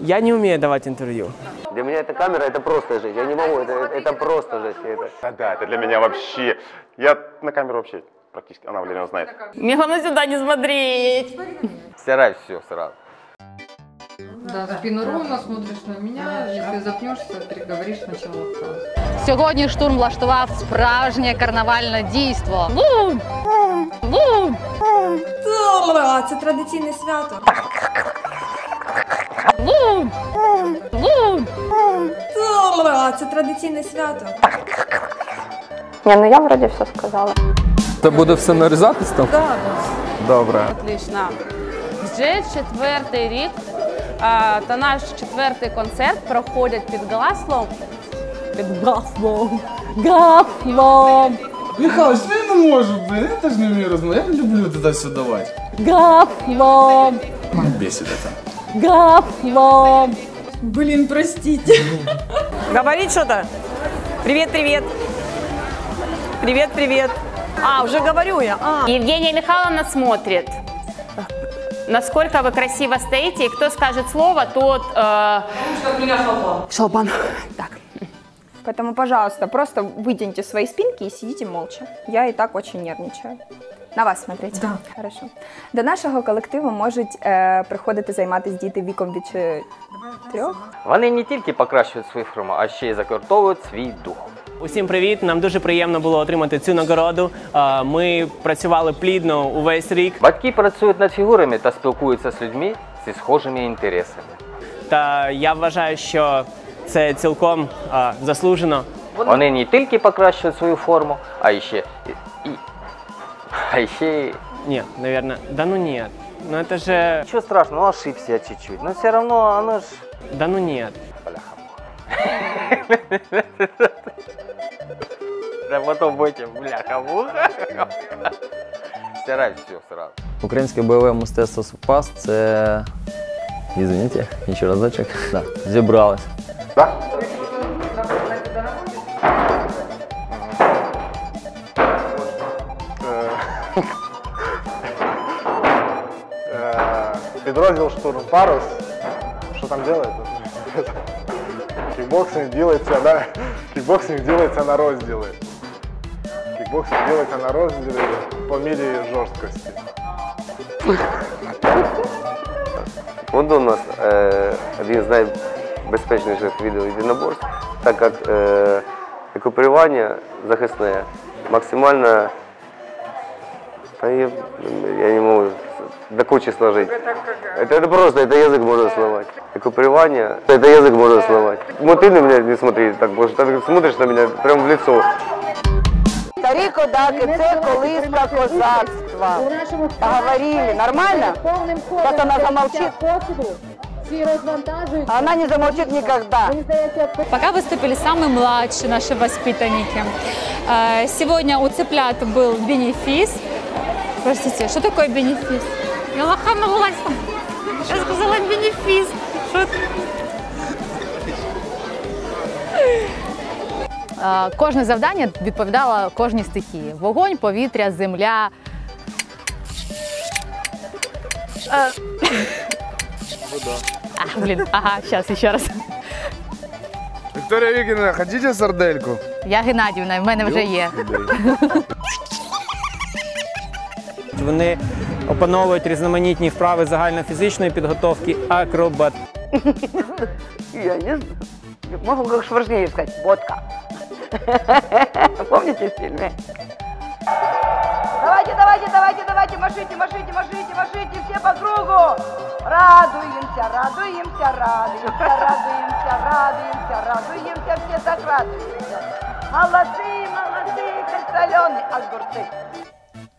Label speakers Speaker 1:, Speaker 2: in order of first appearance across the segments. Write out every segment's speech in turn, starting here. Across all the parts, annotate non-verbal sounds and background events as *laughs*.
Speaker 1: Я не умею давать интервью.
Speaker 2: Для меня эта камера это просто жесть. Я не могу, это, это просто жесть. Это...
Speaker 3: Да, да, это для меня вообще... Я на камеру вообще практически, она Валерина знает.
Speaker 4: Мне главное сюда не смотреть.
Speaker 2: Стирай все сразу.
Speaker 5: Да, спину ровно, смотришь на меня, если запнешься, переговоришь сначала фразу.
Speaker 4: Сьогодні штурм влаштував справжнє карнавальне дійство. Бум! Бум!
Speaker 6: Це традиційне свято. Це традиційне свято.
Speaker 7: Ні, ну я вроді все сказала.
Speaker 8: Це буде все нарізатись там?
Speaker 6: Так.
Speaker 8: Добре.
Speaker 4: Отлично. Вже четвертий рік а, та наш четвертий концерт проходять під гаслом. Під гаслом. Гаслом.
Speaker 9: Михайлович, ну я не можу, блин, я теж не вмію розмовляти. Я не люблю туди-сюди давати.
Speaker 4: Гаслом.
Speaker 9: Мене бесить це.
Speaker 4: Гаслом.
Speaker 6: Блін, простите.
Speaker 10: Говорить что-то? Привет, привет. Привет, привет. А, уже говорю я. А.
Speaker 4: Евгения Михайловна смотрит. Насколько вы красиво стоите, и кто скажет слово, тот... Э... Шалбан. Так.
Speaker 7: Поэтому, пожалуйста, просто вытяните свои спинки и сидите молча. Я и так очень нервничаю. На вас смотреть?
Speaker 6: Да.
Speaker 7: Хорошо. До нашого колективу можуть е, приходити займатися діти віком від чи- трьох.
Speaker 2: Вони не тільки покращують свою форму, а ще й закартовують свій дух.
Speaker 1: Усім привіт! Нам дуже приємно було отримати цю нагороду. Ми працювали плідно увесь рік,
Speaker 2: Батьки працюють над фігурами та спілкуються з людьми зі схожими інтересами.
Speaker 1: та я вважаю, що це цілком а, заслужено.
Speaker 2: Вони не тільки покращують свою форму, а ще і, і а ще й...
Speaker 1: Ні, наверное, да ну нет. Ну это же,
Speaker 2: Ничего страшного, ну ошибся я чуть-чуть. Но все равно оно ж...
Speaker 1: да ну нет.
Speaker 2: Бляха. Да потом будете бляха-муха. Стирай все сразу.
Speaker 8: Українське бойове мистецтво Супас це. Извините, ще разочок. Да, зібралось.
Speaker 3: Підрозділ штурм парус. Что там делает? Кикбоксинг делается на... Кикбоксинг делается на розділы. Кикбоксинг делается на розділі по мірі жорсткості.
Speaker 2: От у нас е, один з найбезпечніших відео єдиноборств, так як е, екіпірування захисне максимально. Та я, я не можу до кучи сложить. Это, это просто, это язык можно сломать. Экупирование, это язык можно сломать. Вот ты на меня не смотри так, потому что ты смотришь на меня прямо в лицо.
Speaker 10: Старі кодаки, це колиска козацтва. Поговорили, нормально? Сейчас она замолчит. А Она не замолчит никогда.
Speaker 4: Пока выступили самые младшие наши воспитанники. Э, Сегодня у цыплят был бенефис. Простите, что такое бенефис? Я лоханулась. Я сказала бенефис. Кожне завдання відповідало кожній стихії: вогонь, повітря, земля. Е, А, блін, ага, зараз ще раз.
Speaker 9: Вікторія Вікіна, хотите сардельку?
Speaker 4: Я Геннадівна, в мене вже є.
Speaker 1: Вони опановують різноманітні вправи загальнофізичної підготовки, акробат.
Speaker 10: Я не знаю. Могу как Шварценеггер сказать, водка. *laughs* Помните в фильме? Давайте, давайте, давайте, давайте, машите, машите, машите, машите, все по кругу. Радуемся, радуемся, радуемся, радуемся, радуемся, радуемся, все так радуемся. Молодцы, молодцы, как соленые огурцы.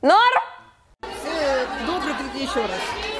Speaker 6: Добре, horas.